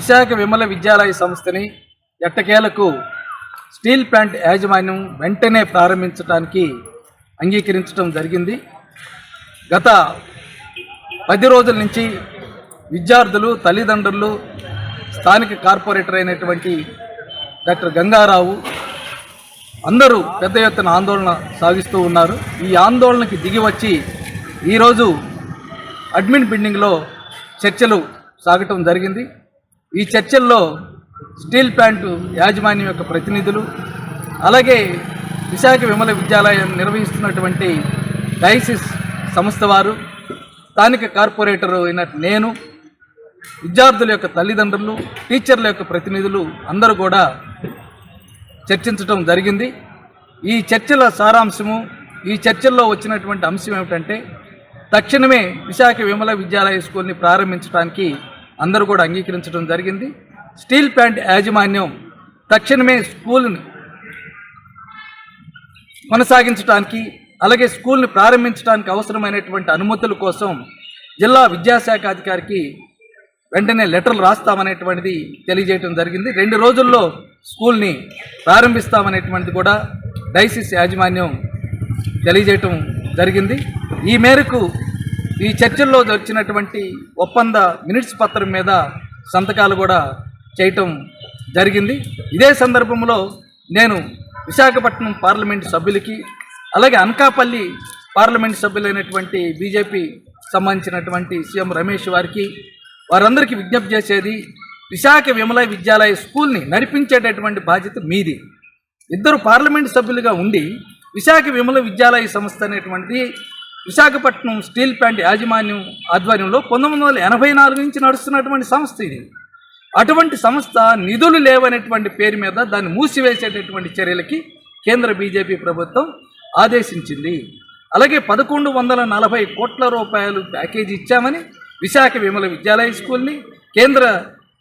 విశాఖ విమల విద్యాలయ సంస్థని ఎట్టకేలకు steel plant యాజమాన్యం వెంటనే ప్రారంభించడానికి అంగీకరించడం జరిగింది. గత పది రోజుల నుంచి విద్యార్థులు తల్లిదండ్రులు స్థానిక కార్పొరేటర్ అయినటువంటి డాక్టర్ గంగారావు అందరూ పెద్ద ఎత్తున ఆందోళన సాగిస్తూ ఉన్నారు. ఈ ఆందోళనకి దిగి వచ్చి ఈరోజు అడ్మిన్ బిల్డింగ్లో చర్చలు సాగటం జరిగింది. ఈ చర్చల్లో స్టీల్ ప్లాంటు యాజమాన్యం యొక్క ప్రతినిధులు అలాగే విశాఖ విమల విద్యాలయం నిర్వహిస్తున్నటువంటి డైసిస్ సంస్థ వారు స్థానిక కార్పొరేటర్ అయిన నేను విద్యార్థుల యొక్క తల్లిదండ్రులు టీచర్ల యొక్క ప్రతినిధులు అందరూ కూడా చర్చించడం జరిగింది. ఈ చర్చల సారాంశము ఈ చర్చల్లో వచ్చినటువంటి అంశం ఏమిటంటే తక్షణమే విశాఖ విమల విద్యాలయ స్కూల్ని ప్రారంభించడానికి అందరూ కూడా అంగీకరించడం జరిగింది. స్టీల్ ప్లాంట్ యాజమాన్యం తక్షణమే స్కూల్ని కొనసాగించడానికి అలాగే స్కూల్ని ప్రారంభించడానికి అవసరమైనటువంటి అనుమతుల కోసం జిల్లా విద్యాశాఖ అధికారికి వెంటనే లెటర్లు రాస్తామనేటువంటిది తెలియజేయడం జరిగింది. రెండు రోజుల్లో స్కూల్ని ప్రారంభిస్తామనేటువంటిది కూడా డైసిస్ యాజమాన్యం తెలియజేయటం జరిగింది. ఈ మేరకు ఈ చర్చల్లో వచ్చినటువంటి ఒప్పంద మినిట్స్ పత్రం మీద సంతకాలు కూడా చేయటం జరిగింది. ఇదే సందర్భంలో నేను విశాఖపట్నం పార్లమెంట్ సభ్యులకి అలాగే అనకాపల్లి పార్లమెంట్ సభ్యులైనటువంటి బీజేపీ సంబంధించినటువంటి సీఎం రమేష్ వారికి వారందరికీ విజ్ఞప్తి చేసేది విశాఖ విమల విద్యాలయ స్కూల్ని నడిపించేటటువంటి బాధ్యత మీది. ఇద్దరు పార్లమెంట్ సభ్యులుగా ఉండి విశాఖ విమల విద్యాలయ సంస్థ అనేటువంటిది విశాఖపట్నం స్టీల్ ప్లాంట్ యాజమాన్యం ఆధ్వర్యంలో పంతొమ్మిది వందల ఎనభై నాలుగు నుంచి నడుస్తున్నటువంటి సంస్థ ఇది. అటువంటి సంస్థ నిధులు లేవనేటువంటి పేరు మీద దాన్ని మూసివేసేటటువంటి చర్యలకి కేంద్ర బీజేపీ ప్రభుత్వం ఆదేశించింది. అలాగే పదకొండు వందల నలభై కోట్ల రూపాయలు ప్యాకేజీ ఇచ్చామని విశాఖ విమల విద్యాలయ స్కూల్ని కేంద్ర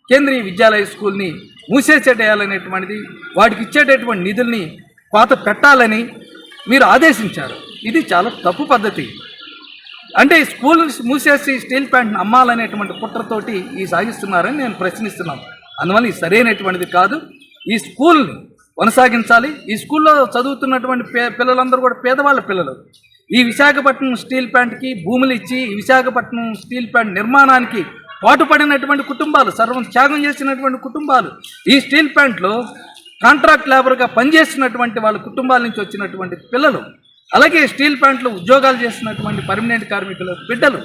కేంద్రీయ విద్యాలయ స్కూల్ని మూసేసేటేయాలనేటువంటిది వాటికి ఇచ్చేటటువంటి నిధుల్ని పాత పెట్టాలని మీరు ఆదేశించారు. ఇది చాలా తప్పు పద్ధతి. అంటే ఈ స్కూల్ మూసేసి స్టీల్ ప్యాంట్ని అమ్మాలనేటువంటి కుట్రతోటి ఈ సాగిస్తున్నారని నేను ప్రశ్నిస్తున్నాను. అందువల్ల ఇది సరైనటువంటిది కాదు. ఈ స్కూల్ని కొనసాగించాలి. ఈ స్కూల్లో చదువుతున్నటువంటి పే పిల్లలందరూ కూడా పేదవాళ్ళ పిల్లలు. ఈ విశాఖపట్నం స్టీల్ ప్యాంట్కి భూములు ఇచ్చి విశాఖపట్నం స్టీల్ ప్యాంట్ నిర్మాణానికి పాటుపడినటువంటి కుటుంబాలు సర్వం త్యాగం చేసినటువంటి కుటుంబాలు ఈ స్టీల్ ప్యాంట్లో కాంట్రాక్ట్ లేబర్గా పనిచేస్తున్నటువంటి వాళ్ళ కుటుంబాల నుంచి వచ్చినటువంటి పిల్లలు అలాగే స్టీల్ ప్లాంట్లో ఉద్యోగాలు చేస్తున్నటువంటి పర్మనెంట్ కార్మికులు బిడ్డలు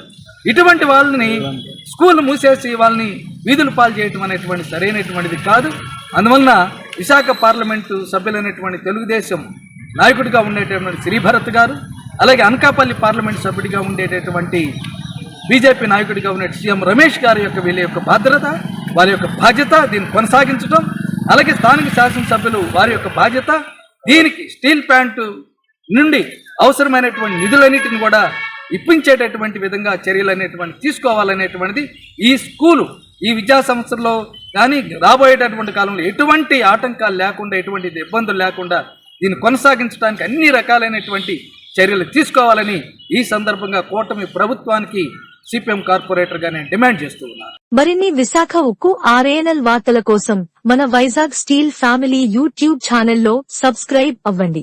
ఇటువంటి వాళ్ళని స్కూల్ మూసేసి వాళ్ళని వీధులు పాలు చేయటం అనేటువంటి సరైనటువంటిది కాదు. అందువలన విశాఖ పార్లమెంటు సభ్యులైనటువంటి తెలుగుదేశం నాయకుడిగా ఉండేటటువంటి శ్రీభరత్ గారు అలాగే అనకాపల్లి పార్లమెంట్ సభ్యుడిగా ఉండేటటువంటి బీజేపీ నాయకుడిగా ఉన్న సీఎం రమేష్ గారి యొక్క వీళ్ళ యొక్క భద్రత వారి యొక్క బాధ్యత దీన్ని కొనసాగించడం అలాగే స్థానిక శాసనసభ్యులు వారి యొక్క బాధ్యత దీనికి స్టీల్ ప్యాంటు నుండి అవసరమైనటువంటి నిధులన్నిటిని కూడా ఇప్పించేటటువంటి విధంగా చర్యలు అనేటువంటి తీసుకోవాలనేటువంటిది ఈ స్కూలు ఈ విద్యా సంస్థల్లో కానీ రాబోయేటటువంటి కాలంలో ఎటువంటి ఆటంకాలు లేకుండా ఎటువంటి ఇబ్బందులు లేకుండా దీన్ని కొనసాగించడానికి అన్ని రకాలైనటువంటి చర్యలు తీసుకోవాలని ఈ సందర్భంగా కూటమి ప్రభుత్వానికి సిపిఎం కార్పొరేటర్గా నేను డిమాండ్ చేస్తూ ఉన్నాను. మరిన్ని విశాఖ ఉక్కు ఆర్ఏఎన్ఎల్ వార్తల కోసం మన వైజాగ్ స్టీల్ ఫ్యామిలీ యూట్యూబ్ ఛానల్లో సబ్స్క్రైబ్ అవ్వండి.